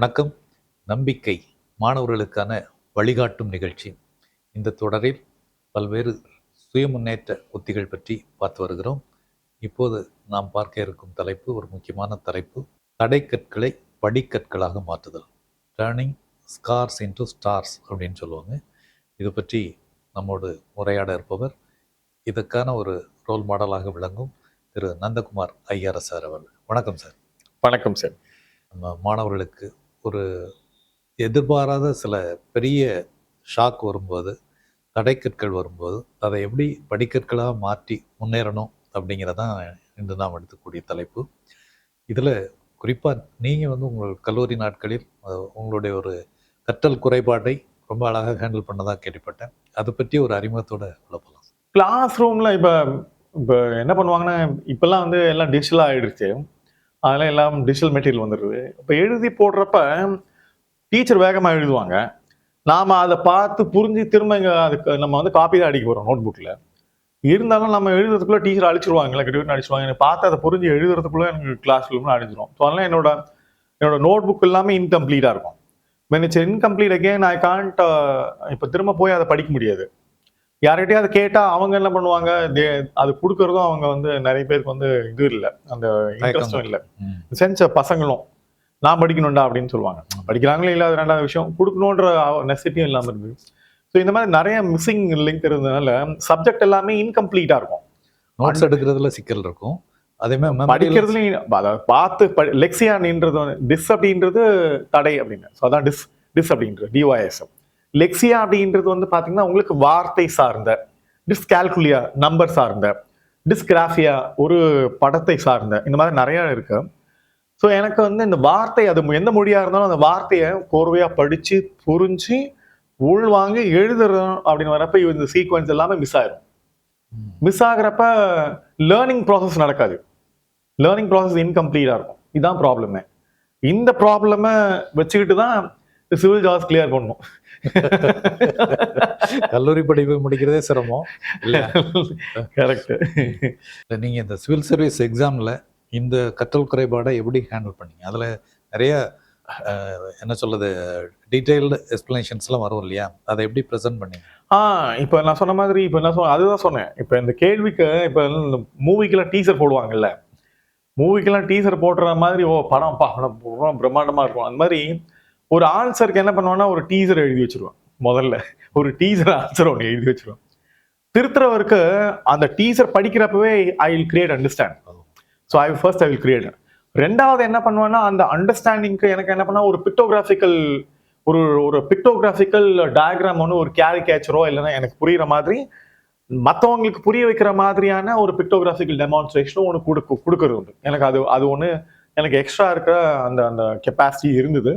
வணக்கம். நம்பிக்கை மாணவர்களுக்கான வழிகாட்டும் நிகழ்ச்சி. இந்த தொடரில் பல்வேறு சுய முன்னேற்ற உத்திகள் பற்றி பார்த்து வருகிறோம். இப்போது நாம் பார்க்க இருக்கும் தலைப்பு ஒரு முக்கியமான தலைப்பு தடைக்கற்களை படிக்கற்களாக மாற்றுதல். டேர்னிங் ஸ்கார்ஸ் இன்டு ஸ்டார்ஸ் அப்படின்னு சொல்லுவாங்க. இது பற்றி நம்மோடு உரையாட இருப்பவர் இதற்கான ஒரு ரோல் மாடலாக விளங்கும் திரு. நந்தகுமார் ஐஆர்எஸ் சார் அவர்கள். வணக்கம் சார். வணக்கம் சார். நம்ம மாணவர்களுக்கு ஒரு எதிர்பாராத சில பெரிய ஷாக் வரும்போது தடைக்கற்கள் வரும்போது அதை எப்படி படிக்கற்களாக மாற்றி முன்னேறணும் அப்படிங்கிறதான் இன்று நாம் எடுத்துக்கூடிய தலைப்பு. இதில் குறிப்பாக நீங்கள் வந்து உங்கள் கல்லூரி நாட்களில் உங்களுடைய ஒரு கற்றல் குறைபாட்டை ரொம்ப அழகாக ஹேண்டில் பண்ணதாக கேள்விப்பட்டேன். அதை பற்றி ஒரு அறிமுகத்தோட போகலாம். கிளாஸ் ரூமில் இப்போ இப்போ என்ன பண்ணுவாங்கன்னா இப்போல்லாம் வந்து எல்லாம் டிஜிட்டலாக ஆகிடுச்சு அதெல்லாம் எல்லாம் டிஜிட்டல் மெட்டீரியல் வந்துடுது இப்போ எழுதி போடுறப்ப டீச்சர் வேகமாக எழுதுவாங்க. நாம் அதை பார்த்து புரிஞ்சு திரும்ப இங்கே அதுக்கு நம்ம வந்து காப்பி தான் அடிக்க போகிறோம் நோட் புக்கில் இருந்தாலும் நம்ம எழுதுறதுக்குள்ளே டீச்சர் அழிச்சிருவாங்களே கிட்ட அடிச்சிருவாங்க. எனக்கு பார்த்து அதை புரிஞ்சு எழுதுறதுக்குள்ளே எனக்கு கிளாஸ் ரூம்னு அழிஞ்சிரும் ஸோ அதெல்லாம் என்னோட என்னோட நோட் புக் எல்லாமே இன்கம்ப்ளீட்டாக இருக்கும். When it's incomplete again I can't இப்போ திரும்ப போய் அதை படிக்க முடியாது. யார்கிட்டயும் அதை கேட்டா அவங்க என்ன பண்ணுவாங்க? அது கொடுக்கறதும் அவங்க வந்து நிறைய பேருக்கு வந்து இது இல்லை. அந்த இன்ட்ரெஸ்டும் இல்லை. சென்ஸ் பசங்களும் நான் படிக்கணும்டா அப்படின்னு சொல்லுவாங்க. படிக்கிறாங்களே இல்லை அது ரெண்டாவது விஷயம். கொடுக்கணுன்ற நெசிட்டியும் இல்லாமல் இருக்கு ஸோ இந்த மாதிரி நிறைய மிஸ்ஸிங் லிங்க் இருந்ததுனால சப்ஜெக்ட் எல்லாமே இன்கம்ப்ளீட்டா இருக்கும். நோட்ஸ் எடுக்கிறதுல சிக்கல் இருக்கும். அதே மாதிரி படிக்கிறதுலையும் அதாவது பார்த்து வந்து டிஸ் அப்படின்றது தடை அப்படின்னு. ஸோ அதான் டிஸ் டிஸ் அப்படின்றது டிஒஎஸ் லெக்சியா அப்படின்றது வந்து பார்த்தீங்கன்னா உங்களுக்கு வார்த்தை சார்ந்த டிஸ்கால்குலியா நம்பர் சார்ந்த டிஸ்கிராஃபியா ஒரு படத்தை சார்ந்த இந்த மாதிரி நிறைய இருக்கு. ஸோ எனக்கு வந்து இந்த வார்த்தை அது எந்த மொழியாக இருந்தாலும் அந்த வார்த்தையை கோர்வையாக படித்து புரிஞ்சு உள்வாங்கி எழுதுறோம் அப்படின்னு வரப்ப இந்த சீக்வன்ஸ் எல்லாமே மிஸ் ஆயிரும். மிஸ் ஆகுறப்ப லேர்னிங் ப்ராசஸ் நடக்காது. லேர்னிங் ப்ராசஸ் இன்கம்ப்ளீட்டாக இருக்கும். இதுதான் ப்ராப்ளமே இந்த ப்ராப்ளமை வச்சுக்கிட்டு தான் சிவில் ஜாப்ஸ் கிளியர் பண்ணணும். கல்லூரி படிப்பை முடிக்கிறதே சிரமம். இல்ல. கரெக்ட் இல்ல, நீங்க இந்த சிவில் சர்வீஸ் எக்ஸாம்ல இந்த கற்றல் குறைபாடை எப்படி ஹேண்டில் பண்ணீங்க? அதுல நிறைய என்ன சொல்றது டீடைல்டு எக்ஸ்பிளனேஷன்ஸ்லாம் வரும் இல்லையா? அதை எப்படி ப்ரெசென்ட் பண்ணீங்க? ஆ இப்போ நான் சொன்ன மாதிரி இப்போ என்ன சொன்ன அதுதான் சொன்னேன். இப்போ இந்த கேள்விக்கு இப்போ இந்த மூவிக்கெல்லாம் டீசர் போடுவாங்கல்ல. மூவிக்கெல்லாம் டீசர் போடுற மாதிரி ஓ படம் படம் படம் பிரம்மாண்டமா இருக்கும். அந்த மாதிரி ஒரு ஆன்சருக்கு என்ன பண்ணுவேன்னா ஒரு டீசர் எழுதி வச்சிருவான். முதல்ல ஒரு டீசர் ஆன்சர் ஒன்று எழுதி வச்சிருவான். திருத்துறவருக்கு அந்த teacher படிக்கிறப்பவே I will create understand so I first I will create ரெண்டாவது என்ன பண்ணுவேன்னா அந்த அண்டர்ஸ்டாண்டிங்க்கு எனக்கு என்ன பண்ணா ஒரு பிக்டோகிராஃபிக்கல் ஒரு ஒரு பிக்டோகிராஃபிக்கல் டயக்ராம் ஒன்று ஒரு கேரிகேச்சரோ இல்லைன்னா எனக்கு புரியுற மாதிரி மற்றவங்களுக்கு புரிய வைக்கிற மாதிரியான ஒரு பிக்டோகிராஃபிக்கல் டெமான்ஸ்ட்ரேஷனும் ஒன்று கொடுக்கு கொடுக்கறது உண்டு. எனக்கு அது அது ஒன்று எனக்கு எக்ஸ்ட்ரா இருக்கிற அந்த அந்த கெப்பாசிட்டி இருந்தது.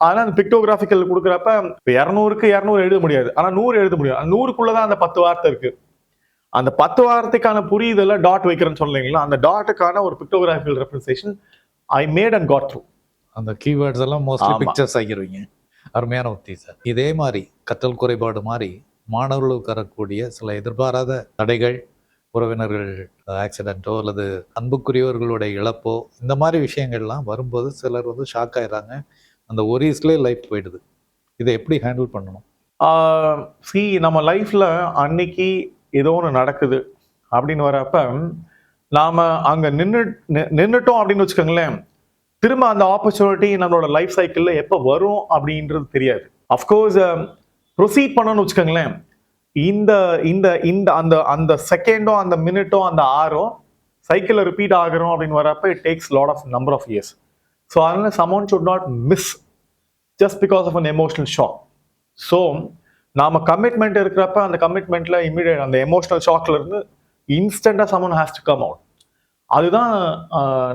ஆனால் அந்த பிக்டோகிராஃபிக்கல் கொடுக்குறப்ப இப்போ இரநூறுக்கு இரநூறு எழுத முடியாது. ஆனால் நூறு எழுத முடியும். அந்த நூறுக்குள்ள தான் அந்த பத்து வார்த்தை இருக்கு. அந்த பத்து வார்த்தைக்கான புரியுதல டாட் வைக்கிறேன்னு சொன்னீங்களா அந்த டாட்டுக்கான ஒரு pictographical representation I made and got through அந்த கீவேர்ட்ஸ் எல்லாம் மோஸ்ட்லி. பிக்சர்ஸ் ஆகிருவீங்க. அருமையான உத்தி சார் இதே மாதிரி கற்றல் குறைபாடு மாதிரி மாணவர்களுக்கு வரக்கூடிய சில எதிர்பாராத தடைகள் உறவினர்கள் ஆக்சிடென்ட்டோ அல்லது அன்புக்குரியவர்களுடைய இழப்போ இந்த மாதிரி விஷயங்கள்லாம் வரும்போது சிலர் வந்து ஷாக் ஆயிடுறாங்க. அந்த ஒரீஸ்லேயே லைஃப் போயிடுது. இதை எப்படி ஹேண்டில் பண்ணணும்? சி நம்ம லைஃப்பில் அன்னைக்கு ஏதோ ஒன்று நடக்குது அப்படின்னு வரப்ப நாம அங்கே நின்று நின்றுட்டோம் அப்படின்னு வச்சுக்கோங்களேன் திரும்ப அந்த ஆப்பர்ச்சுனிட்டி நம்மளோட லைஃப் சைக்கிளில் எப்போ வரும் அப்படின்றது தெரியாது. அஃப்கோர்ஸ் ப்ரொசீட் பண்ணணும்னு வச்சுக்கோங்களேன் இந்த இந்த இந்த அந்த அந்த செகண்டோ அந்த மினிட்டோ அந்த ஆரோ சைக்கிளில் ரிப்பீட் ஆகிறோம் அப்படின்னு வரப்ப it takes lot of number of years so அதனால someone should not miss just because of an emotional shock so நாம் கமிட்மெண்ட் இருக்கிறப்ப அந்த கமிட்மெண்ட்டில் இம்மிடியட் அந்த எமோஷனல் ஷாக்ல இருந்து இன்ஸ்டண்டா someone has to come out அதுதான்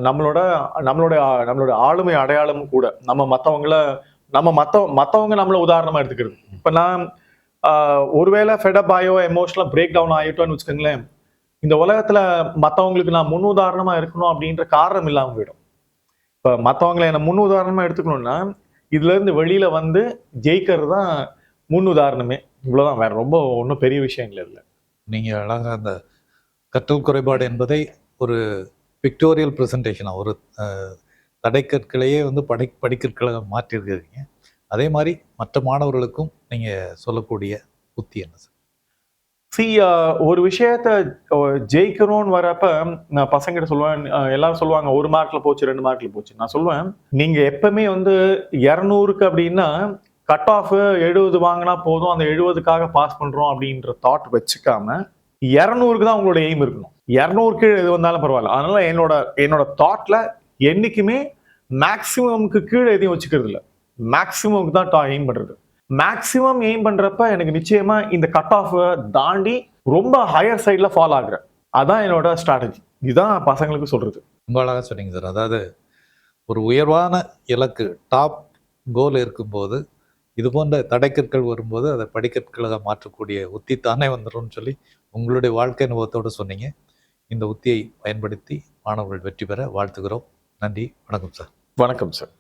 நம்மளோட நம்மளோட நம்மளோட ஆளுமை அடையாளமும் கூட. நம்ம மற்றவங்கள நம்ம மற்ற மற்றவங்க நம்மளை உதாரணமாக எடுத்துக்கிறது. இப்போ நான் ஒருவேளை ஃபெடப் ஆயோ எமோஷனலாக பிரேக் டவுன் ஆகிட்டோன்னு வச்சுக்கோங்களேன் இந்த உலகத்தில் மற்றவங்களுக்கு நான் முன் உதாரணமாக இருக்கணும் அப்படின்ற காரணம் இல்லாமல் போயிடும். இப்போ மற்றவங்களை என்ன முன் உதாரணமாக எடுத்துக்கணும்னா இதுலேருந்து வெளியில் வந்து ஜெயிக்கிறது தான் முன் உதாரணமே. இவ்வளோதான் வேறு ரொம்ப ஒன்றும் பெரிய விஷயங்கள் இல்லை. நீங்கள் அழகாக அந்த கற்றல் குறைபாடு என்பதை ஒரு பிக்டோரியல் ப்ரெசன்டேஷனாக ஒரு தடைக்கற்களையே வந்து படை படிக்கற்களை மாற்றிருக்கிறீங்க அதே மாதிரி மற்ற மாணவர்களுக்கும் நீங்கள் சொல்லக்கூடிய புத்தி என்ன சார்? சி uh, ஒரு விஷயத்த ஜெயிக்கிறோன்னு வரப்ப நான் பசங்கிட்ட சொல்லுவேன் எல்லாரும் சொல்லுவாங்க ஒரு மார்க்ல போச்சு ரெண்டு மார்க்ல போச்சு. நான் சொல்லுவேன் நீங்க எப்பவுமே வந்து இரநூறுக்கு அப்படின்னா கட் ஆஃப் எழுபது வாங்கினா போதும் அந்த எழுபதுக்காக பாஸ் பண்றோம் அப்படின்ற தாட் வச்சுக்காம இரநூறுக்கு தான் உங்களோட எய்ம் இருக்கணும். இரநூறு கீழே எது வந்தாலும் பரவாயில்ல. அதனால என்னோட என்னோட தாட்ல என்னைக்குமே மேக்சிமம்க்கு கீழே எதையும் வச்சுக்கிறது இல்லை மேக்சிமம்க்கு தான் எய்ம் பண்றது. மேக்சிமம் எய்ம் பண்றப்ப எனக்கு நிச்சயமா இந்த கட் ஆஃப் தாண்டி ரொம்ப ஹையர் சைட்ல ஃபால் ஆகுறேன் அதான் என்னோட ஸ்ட்ராட்டஜி இதுதான் பசங்களுக்கு சொல்றது. ரொம்ப அழகாக சொன்னீங்க சார். அதாவது ஒரு உயர்வான இலக்கு டாப் கோல் இருக்கும்போது இது போன்ற தடைக்கற்கள் வரும்போது அதை படிக்கற்களாக மாற்றக்கூடிய உத்தி தானே வந்துடும்னு சொல்லி உங்களுடைய வாழ்க்கை அனுபவத்தோடு சொன்னீங்க. இந்த உத்தியை பயன்படுத்தி மாணவர்கள் வெற்றி பெற வாழ்த்துகிறோம். நன்றி. வணக்கம் சார். வணக்கம் சார்.